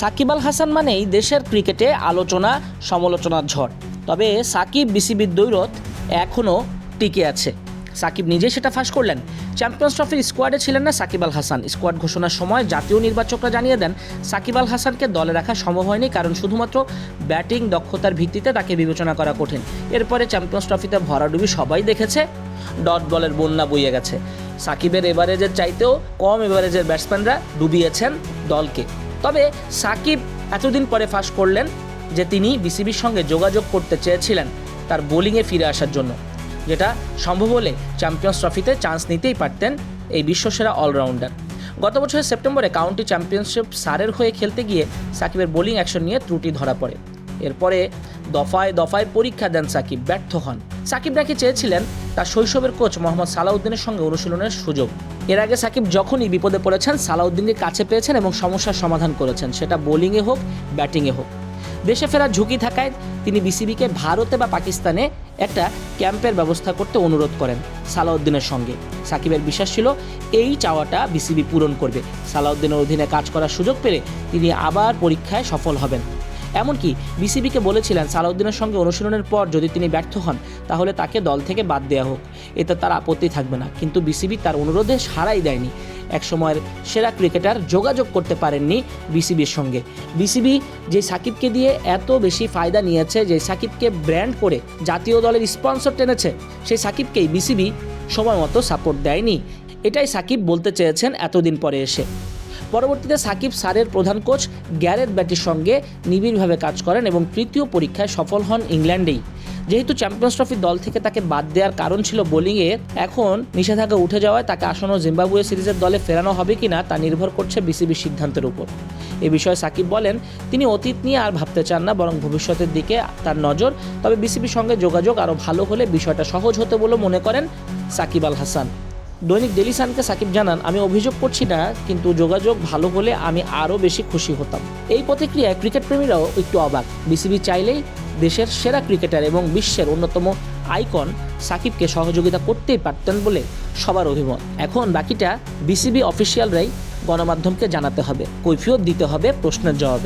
সাকিব আল হাসান মানেই দেশের ক্রিকেটে আলোচনা, সমালোচনার ঝড়। তবে সাকিব বিসিবির দৈরত এখনও টিকে আছে। সাকিব নিজেই সেটা ফাঁস করলেন। চ্যাম্পিয়ন্স ট্রফির স্কোয়াডে ছিলেন না সাকিব আল হাসান। স্কোয়াড ঘোষণার সময় জাতীয় নির্বাচকরা জানিয়ে দেন, সাকিব আল হাসানকে দলে রাখা সম্ভব হয়নি কারণ শুধুমাত্র ব্যাটিং দক্ষতার ভিত্তিতে তাকে বিবেচনা করা কঠিন। এরপরে চ্যাম্পিয়ন্স ট্রফিতে ভরাডুবি সবাই দেখেছে, ডট বলের বন্যা বইয়ে গেছে। সাকিবের এভারেজের চাইতেও কম এভারেজের ব্যাটসম্যানরা ডুবিয়েছেন দলকে। তবে সাকিব এতদিন পরে ফাঁস করলেন যে তিনি বিসিবির সঙ্গে যোগাযোগ করতে চেয়েছিলেন তার বোলিংয়ে ফিরে আসার জন্য, যেটা সম্ভব হলে চ্যাম্পিয়ন্স ট্রফিতে চান্স নিতেই পারতেন এই বিশ্বসেরা অলরাউন্ডার। গত বছরের সেপ্টেম্বরে কাউন্টি চ্যাম্পিয়নশিপ সারের হয়ে খেলতে গিয়ে সাকিবের বোলিং অ্যাকশন নিয়ে ত্রুটি ধরা পড়ে। এরপরে দফায় দফায় পরীক্ষা দেন সাকিব, ব্যর্থ হন। সাকিব নাকি চেয়েছিলেন তার শৈশবের কোচ মোহাম্মদ সালাউদ্দিনের সঙ্গে অনুশীলনের সুযোগ। এর আগে সাকিব যখনই বিপদে পড়েছেন, সালাউদ্দিনকে কাছে পেয়েছেন এবং সমস্যার সমাধান করেছেন। সেটা বোলিংয়ে হোক, ব্যাটিংয়ে হোক। দেশে ফেরার ঝুঁকি থাকায় তিনি বিসিবিকে ভারতে বা পাকিস্তানে একটা ক্যাম্পের ব্যবস্থা করতে অনুরোধ করেন সালাউদ্দিনের সঙ্গে। সাকিবের বিশ্বাস ছিল, এই চাওয়াটা বিসিবি পূরণ করবে। সালাউদ্দিনের অধীনে কাজ করার সুযোগ পেলে তিনি আবার পরীক্ষায় সফল হবেন। এমনকি বিসিবিকে বলেছিলেন সালাউদ্দিনের সঙ্গে অনুশীলনের পর যদি তিনি ব্যর্থ হন, তাহলে তাকে দল থেকে বাদ দেওয়া হোক। এতে তার আপত্তি থাকবে না। কিন্তু বিসিবি তার অনুরোধে সাড়াই দেয়নি। একসময়ের সেরা ক্রিকেটার যোগাযোগ করতে পারেননি বিসিবির সঙ্গে। বিসিবি যে সাকিবকে দিয়ে এত বেশি ফায়দা নিয়েছে, যে সাকিবকে ব্র্যান্ড করে জাতীয় দলের স্পন্সর টেনেছে, সেই সাকিবকেই বিসিবি সময় মতো সাপোর্ট দেয়নি। এটাই সাকিব বলতে চেয়েছেন এতদিন পরে এসে। পরবর্তীতে সাকিব সারের প্রধান কোচ গ্যারেথ ব্যাটির সঙ্গে নিবিড়ভাবে কাজ করেন এবং তৃতীয় পরীক্ষায় সফল হন ইংল্যান্ডেই। যেহেতু চ্যাম্পিয়ন্স ট্রফি দল থেকে তাকে বাদ দেওয়ার কারণ ছিল বোলিংয়ে, এখন নিষেধাজ্ঞা উঠে যাওয়ায় তাকে আসন্ন জিম্বাবুয়ে সিরিজের দলে ফেরানো হবে কিনা তা নির্ভর করছে বিসিবির সিদ্ধান্তের উপর। এ বিষয়ে সাকিব বলেন, তিনি অতীত নিয়ে আর ভাবতে চান না, বরং ভবিষ্যতের দিকে তার নজর। তবে বিসিবির সঙ্গে যোগাযোগ আরও ভালো হলে বিষয়টা সহজ হতে বলে মনে করেন সাকিব আল হাসান। দৈনিক ডেলি সানকে সাকিব জানান, আমি অভিযোগ করছি না, কিন্তু যোগাযোগ ভালো হলে আমি আরও বেশি খুশি হতাম। এই প্রতিক্রিয়ায় ক্রিকেট প্রেমীরাও একটু অবাক। বিসিবি চাইলেই দেশের সেরা ক্রিকেটার এবং বিশ্বের অন্যতম আইকন সাকিবকে সহযোগিতা করতেই পারতেন বলে সবার অভিমত। এখন বাকিটা বিসিবি অফিসিয়ালরাই গণমাধ্যমকে জানাতে হবে। কৈফিয়ত দিতে হবে প্রশ্নের জবাবে।